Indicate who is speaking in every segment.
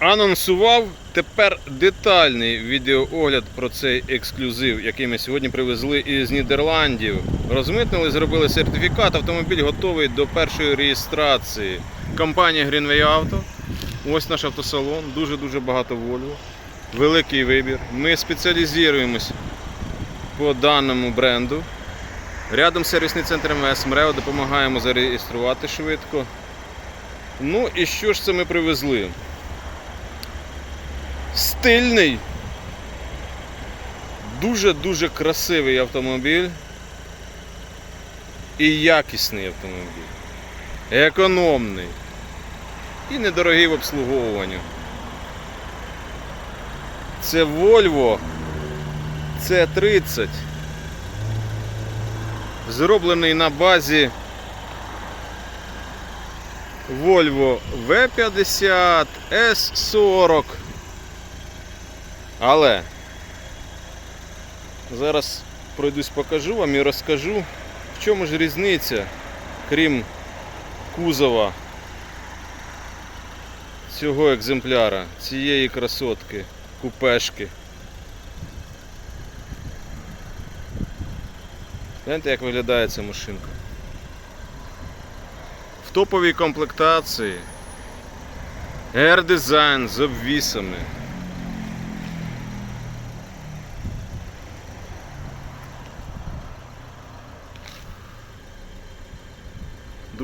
Speaker 1: анонсував тепер детальний відеоогляд про цей ексклюзив, який ми сьогодні привезли із Нідерландів. Розмитнили, зробили сертифікат, автомобіль готовий до першої реєстрації. Компанія Greenway Auto. Ось наш автосалон, дуже-дуже багато Volvo. Великий вибір. Ми спеціалізуємось по даному бренду. Рядом сервісний центр МС МРЕО допомагаємо зареєструвати швидко. Ну і що ж це ми привезли? Стильний, дуже-дуже красивий автомобіль і якісний автомобіль. Економний і недорогий в обслуговуванні. Це Volvo C30. Зроблений на базі Volvo V50 S40. Але зараз пройдусь покажу вам і розкажу, в чому ж різниця, крім кузова цього екземпляра, цієї красотки, купешки. Гляньте, як виглядає ця машинка. В топовій комплектації. Air дизайн з обвісами.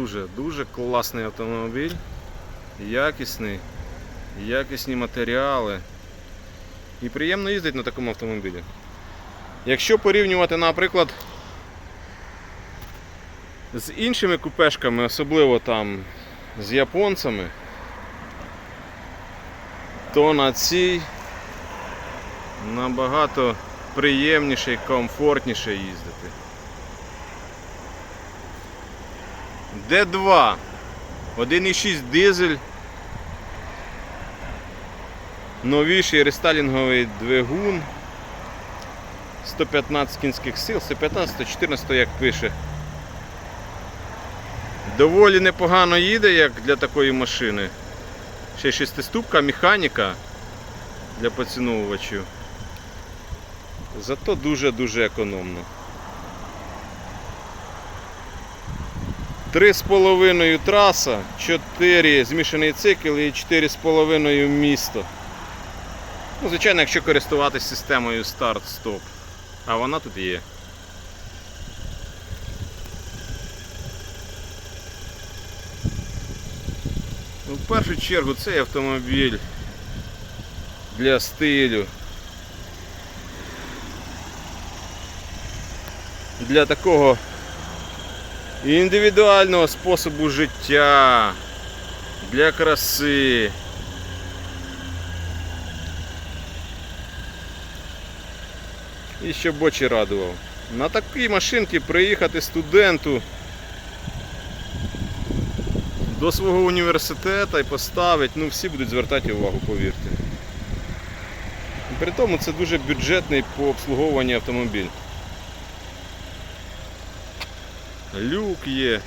Speaker 1: Дуже, дуже класний автомобіль. Якісний, якісні матеріали. І приємно їздити на такому автомобілі. Якщо порівнювати, наприклад, з іншими купешками, особливо там з японцями, то на цій набагато приємніше і комфортніше їздити. Д2, 1,6 дизель, новіший рестайлінговий двигун, 115 кінських сил, 115-114, як пише. Доволі непогано їде, як для такої машини. Ще шестиступка механіка для поціновувачів. Зато дуже-дуже економно. Три з половиною траса, 4 змішаний цикл і 4,5 місто. Ну, звичайно, якщо користуватись системою старт-стоп. А вона тут є. Ну, в першу чергу цей автомобіль для стилю. Для такого індивідуального способу життя, для краси. І щоб очі радував. На такій машинці приїхати студенту до свого університету і поставить, ну всі будуть звертати увагу, повірте. І При тому це дуже бюджетний по обслуговуванню автомобіль. Люк є,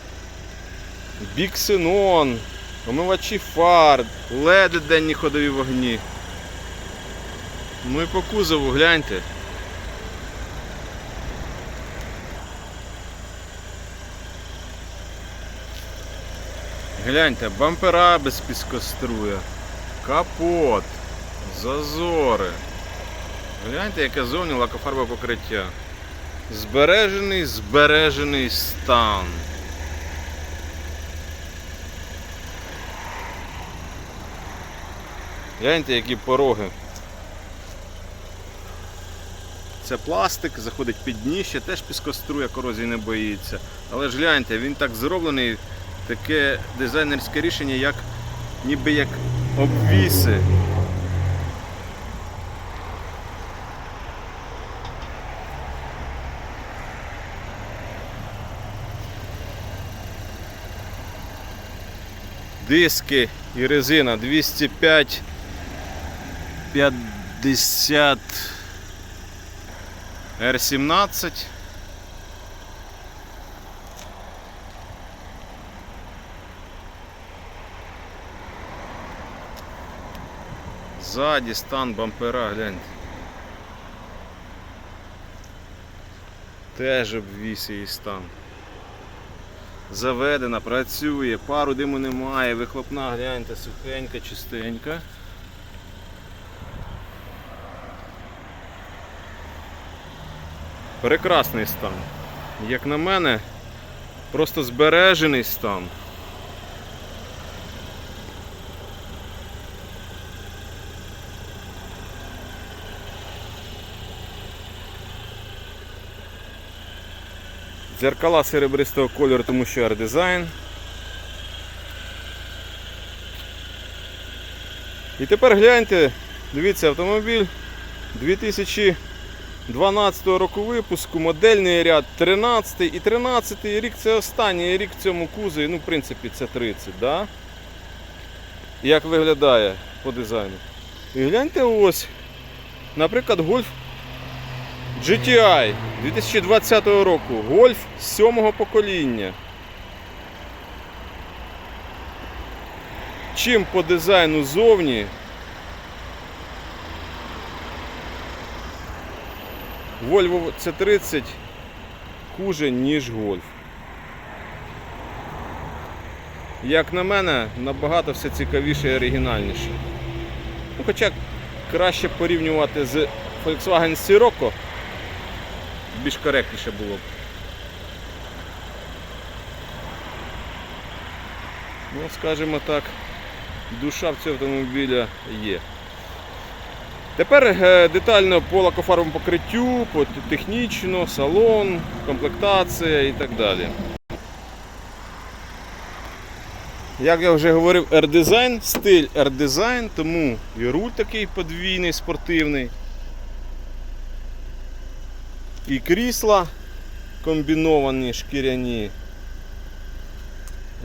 Speaker 1: біксенон, омивачі фар, леди денні ходові вогні. Ну і по кузову гляньте. Гляньте, бампера без піскоструя, капот, зазори. Гляньте, яке зовні лакофарбове покриття. Збережений, збережений стан. Гляньте, які пороги. Це пластик, заходить під дніще, теж піскоструя корозії не боїться. Але ж гляньте, він так зроблений, таке дизайнерське рішення, як ніби як обвіси. Диски і резина 205 50 R17 Ззаді стан бампера, гляньте. Теж обвіз її стан. Заведена, працює, пару диму немає, вихлопна, гляньте, сухенька, чистенька. Прекрасний стан. Як на мене, просто збережений стан. Дзеркала серебристого кольору, тому що R-дизайн. І тепер гляньте, дивіться, автомобіль 2012 року випуску, модельний ряд 13 і 13 рік це останній рік в цьому кузові, ну в принципі це 30, да? Як виглядає по дизайну. І гляньте ось, наприклад, Golf GTI 2020 року. Гольф 7 покоління. Чим по дизайну зовні Volvo C30 хуже, ніж Golf. Як на мене, набагато все цікавіше і оригінальніше. Ну, хоча краще порівнювати з Volkswagen Sirocco, більш коректніше було б. Ну, скажімо так, душа в цього автомобіля є. Тепер е, детально по лакофарбовому покриттю, по технічно, салон, комплектація і так далі. Як я вже говорив, R-дизайн, стиль R-дизайн, тому і руль такий подвійний, спортивний. І крісла комбіновані, шкіряні.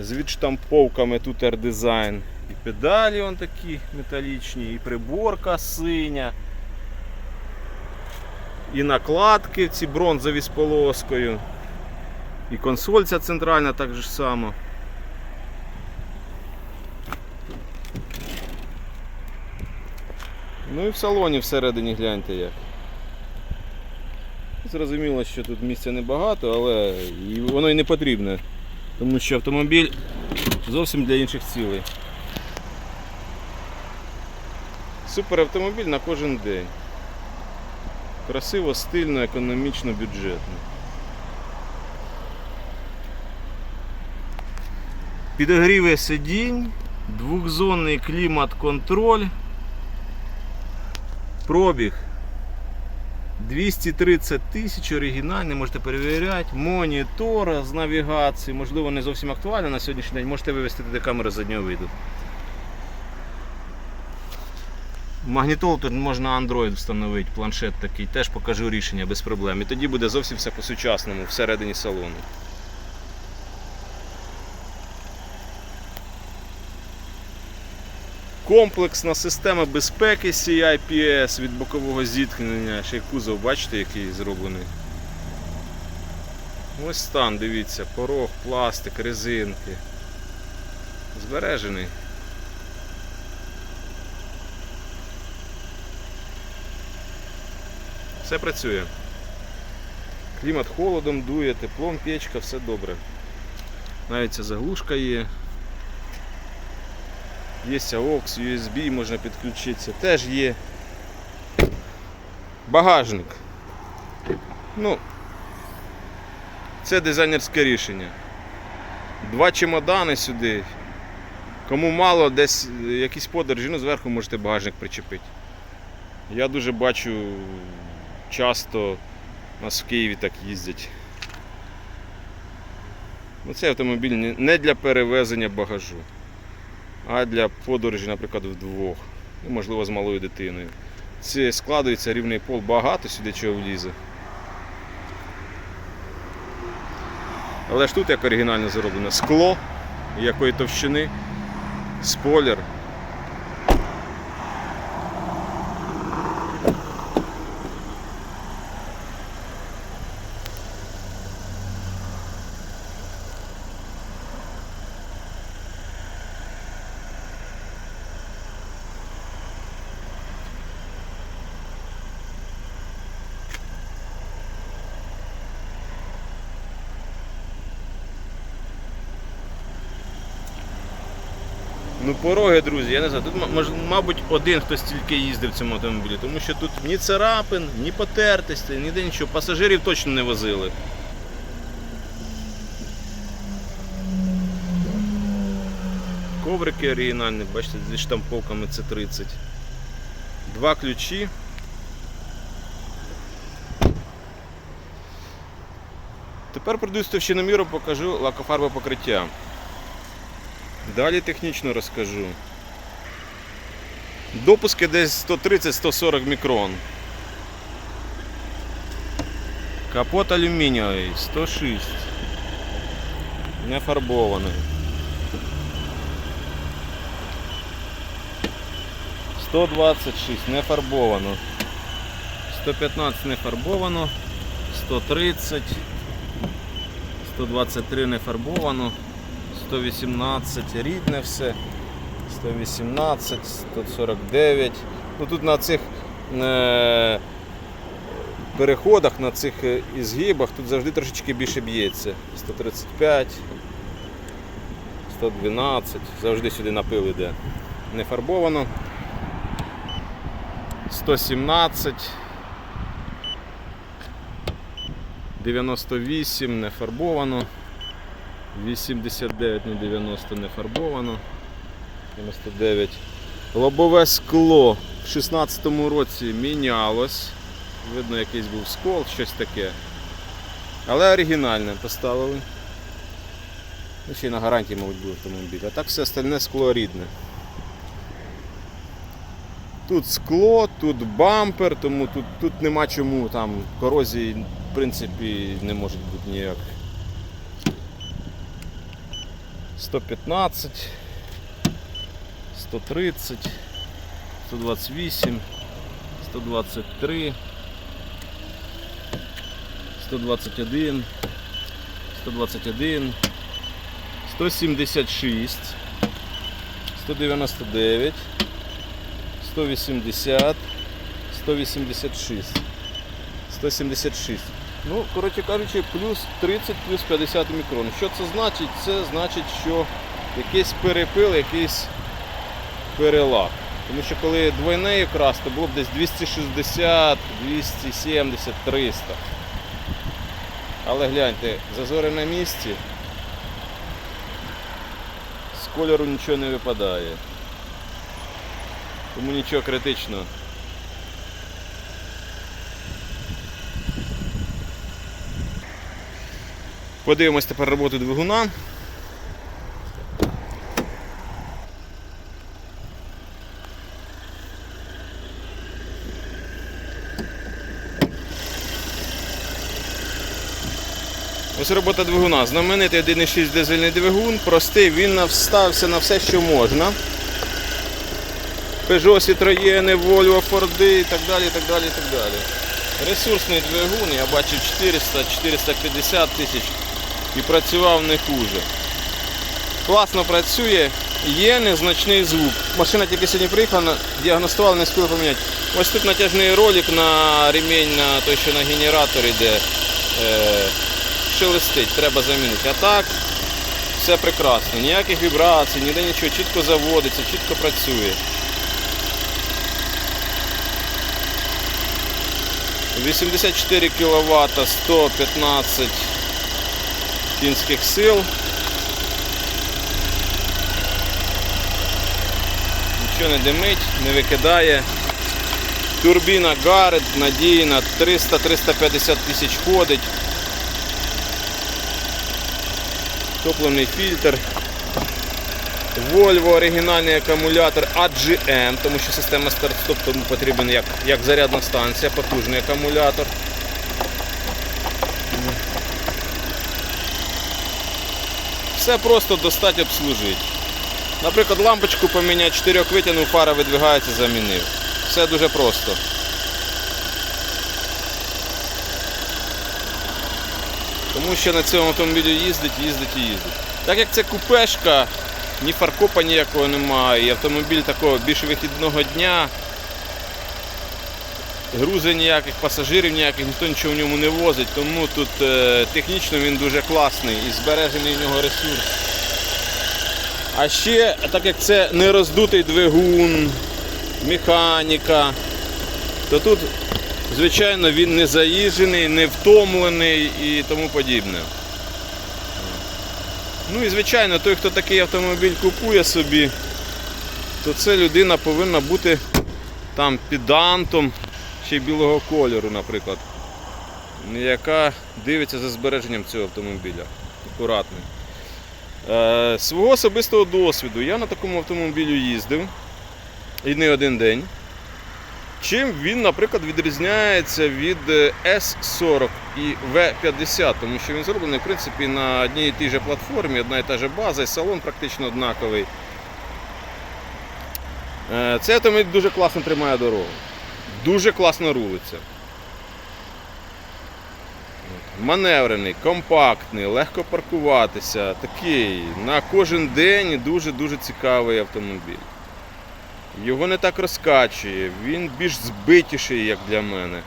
Speaker 1: З відштамповками тут R-дизайн. І педалі вон такі металічні, і приборка синя. І накладки ці бронзові з полоскою. І консоль ця центральна так же само. Ну і в салоні всередині гляньте як. Зрозуміло, що тут місця небагато, але воно і не потрібне, тому що автомобіль зовсім для інших цілей. Супер автомобіль на кожен день. Красиво, стильно, економічно, бюджетно. Підогріви сидінь, двохзонний клімат-контроль. Пробіг 230 тисяч оригінальний, можете перевіряти. Монітор з навігації, можливо, не зовсім актуально на сьогоднішній день. Можете вивести туди камеру заднього виду. Магнітол тут можна Android встановити, планшет такий, теж покажу рішення без проблем. І тоді буде зовсім все по-сучасному всередині салону. Комплексна система безпеки CIPS від бокового зіткнення. Ще й кузов, бачите, який зроблений. Ось стан, дивіться, порог, пластик, резинки. Збережений. Все працює. Клімат холодом дує, теплом печка, все добре. Навіть ця заглушка є. Є AUX, USB, можна підключитися. Теж є. Багажник. Ну, це дизайнерське рішення. Два чемодани сюди. Кому мало десь е, якісь подорожі, ну зверху можете багажник причепити. Я дуже бачу часто у нас в Києві так їздять. Ну, Цей автомобіль не- не для перевезення багажу, а для подорожі, наприклад, вдвох. Ну, можливо, з малою дитиною. Це складується рівний пол, багато сюди чого влізе. Але ж тут як оригінально зроблено скло, якої товщини, спойлер. Ну, пороги, друзі, я не знаю. Тут, мабуть, один хтось тільки їздив в цьому автомобілі, тому що тут ні царапин, ні потертостей, ніде нічого. Пасажирів точно не возили. Коврики оригінальні, бачите, зі штамповками це 30. Два ключі. Тепер пройдусь товщиноміру, покажу лакофарбове покриття. Далі технічно розкажу. Допуски десь 130-140 мікрон. Капот алюмінієвий 106. Не фарбований. 126 не фарбовано. 115 не фарбовано. 130. 123 не фарбовано. 118 рідне все. 118, 149. Ну тут на цих е, переходах, на цих е, ізгибах тут завжди трошечки більше б'ється. 135, 112, завжди сюди напил іде. Не фарбовано. 117. 98 не фарбовано. 89 на 90 не фарбовано. 99. Лобове скло в 16-му році мінялось. Видно, якийсь був скол, щось таке. Але оригінальне поставили. Ну, ще й на гарантії, мабуть, був автомобіль. А так все остальне скло рідне. Тут скло, тут бампер, тому тут, тут нема чому там корозії в принципі не може бути ніяк. 115, 130, 128, 123, 121, 121, 176, 199, 180, 186. 176. Ну, коротше кажучи, плюс 30, плюс 50 мікрон. Що це значить? Це значить, що якийсь перепил, якийсь перелак. Тому що коли двойне якраз, то було б десь 260, 270, 300. Але гляньте, зазори на місці. З кольору нічого не випадає. Тому нічого критичного. Подивимось тепер роботу двигуна. Ось робота двигуна. Знаменитий 1.6 дизельний двигун, простий, він навстався на все, що можна. Peugeot, Citroën, Volvo, Ford і так далі, так далі, так далі. Ресурсний двигун, я бачив 400-450 тисяч і працював не хуже. Класно працює, є незначний звук. Машина тільки сьогодні приїхала, діагностували, не спіли поміняти. Ось тут натяжний ролик на ремінь, на той, що на генератор йде. Е, шелестить, треба замінити. А так, все прекрасно. Ніяких вібрацій, ніде нічого, чітко заводиться, чітко працює. 84 кВт, 115 кінських сил. Нічого не димить, не викидає. Турбіна Гаррет надійна, 300-350 тисяч ходить. Топливний фільтр. Volvo оригінальний акумулятор AGM, тому що система старт-стоп тому потрібен як, як зарядна станція, потужний акумулятор. Все просто достать обслужити. Наприклад, лампочку поміняти, чотирьох витягнув, фара видвигається, замінив. Все дуже просто. Тому що на цьому автомобілі їздить, їздить і їздить. Так як це купешка, ні фаркопа ніякого немає, і автомобіль такого більш вихідного дня. Грузи ніяких, пасажирів ніяких, ніхто нічого в ньому не возить, тому тут е, технічно він дуже класний і збережений в нього ресурс. А ще, так як це не роздутий двигун, механіка, то тут, звичайно, він не заїжджений, не втомлений і тому подібне. Ну і звичайно, той, хто такий автомобіль купує собі, то це людина повинна бути там підантом ще й білого кольору, наприклад, яка дивиться за збереженням цього автомобіля. Акуратний. Е, свого особистого досвіду я на такому автомобілю їздив і не один день. Чим він, наприклад, відрізняється від е, S40 і V50, тому що він зроблений в принципі на одній і тій же платформі, одна і та же база, і салон практично однаковий. Е, Цей автомобіль дуже класно тримає дорогу. Дуже класно рулиться. Маневрений, компактний, легко паркуватися. Такий на кожен день дуже-дуже цікавий автомобіль. Його не так розкачує, він більш збитіший, як для мене. Е,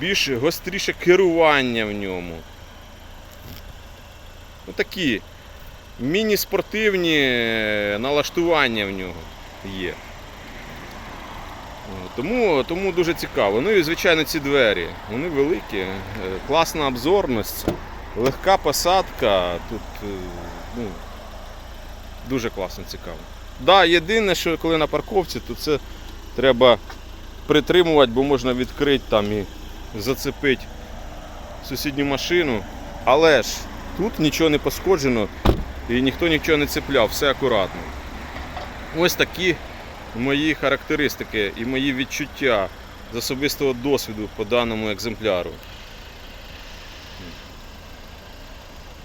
Speaker 1: Більш гостріше керування в ньому. Отакі міні-спортивні е, налаштування в нього є. Тому, тому дуже цікаво. Ну і звичайно ці двері. Вони великі, е, класна обзорність, легка посадка. Тут е, ну, дуже класно цікаво. Да, єдине, що коли на парковці, то це треба притримувати, бо можна відкрити там і зацепити сусідню машину. Але ж тут нічого не пошкоджено і ніхто нічого не цепляв, все акуратно. Ось такі мої характеристики і мої відчуття з особистого досвіду по даному екземпляру.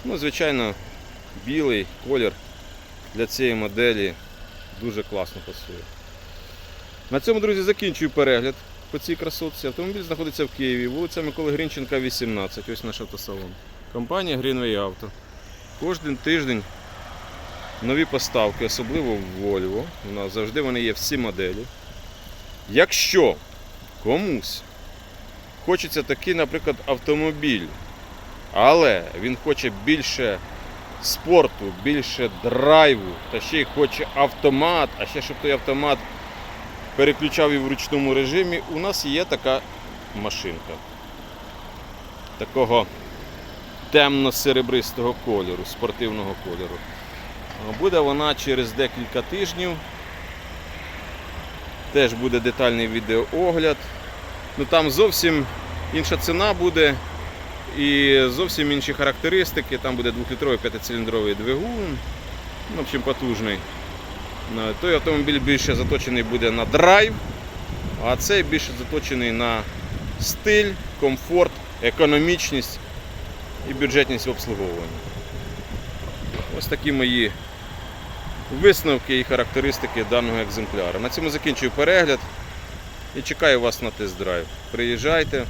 Speaker 1: Ну, звичайно, білий колір для цієї моделі дуже класно пасує. На цьому, друзі, закінчую перегляд по цій красотці. Автомобіль знаходиться в Києві, вулиця Миколи Грінченка, 18. Ось наш автосалон. Компанія Greenway Auto. Кожен тиждень нові поставки, особливо в Volvo. У нас завжди вони є всі моделі. Якщо комусь хочеться такий, наприклад, автомобіль, але він хоче більше спорту, більше драйву, та ще й хоче автомат, а ще щоб той автомат переключав і в ручному режимі, у нас є така машинка. Такого темно-серебристого кольору, спортивного кольору. Буде вона через декілька тижнів. Теж буде детальний відеоогляд. Ну там зовсім інша ціна буде і зовсім інші характеристики. Там буде 2-літровий 5-циліндровий двигун. Ну, в общем, потужний. Ну, Той автомобіль більше заточений буде на драйв, а цей більше заточений на стиль, комфорт, економічність і бюджетність в обслуговуванні. Ось такі мої висновки і характеристики даного екземпляра. На цьому закінчую перегляд і чекаю вас на тест-драйв. Приїжджайте.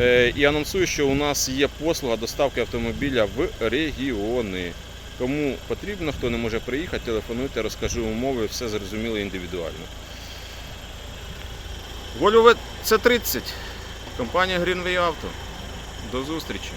Speaker 1: Е, І анонсую, що у нас є послуга доставки автомобіля в регіони. Кому потрібно, хто не може приїхати, телефонуйте, розкажу умови, все зрозуміло індивідуально. Volvo C30, компанія Greenway Auto. До зустрічі!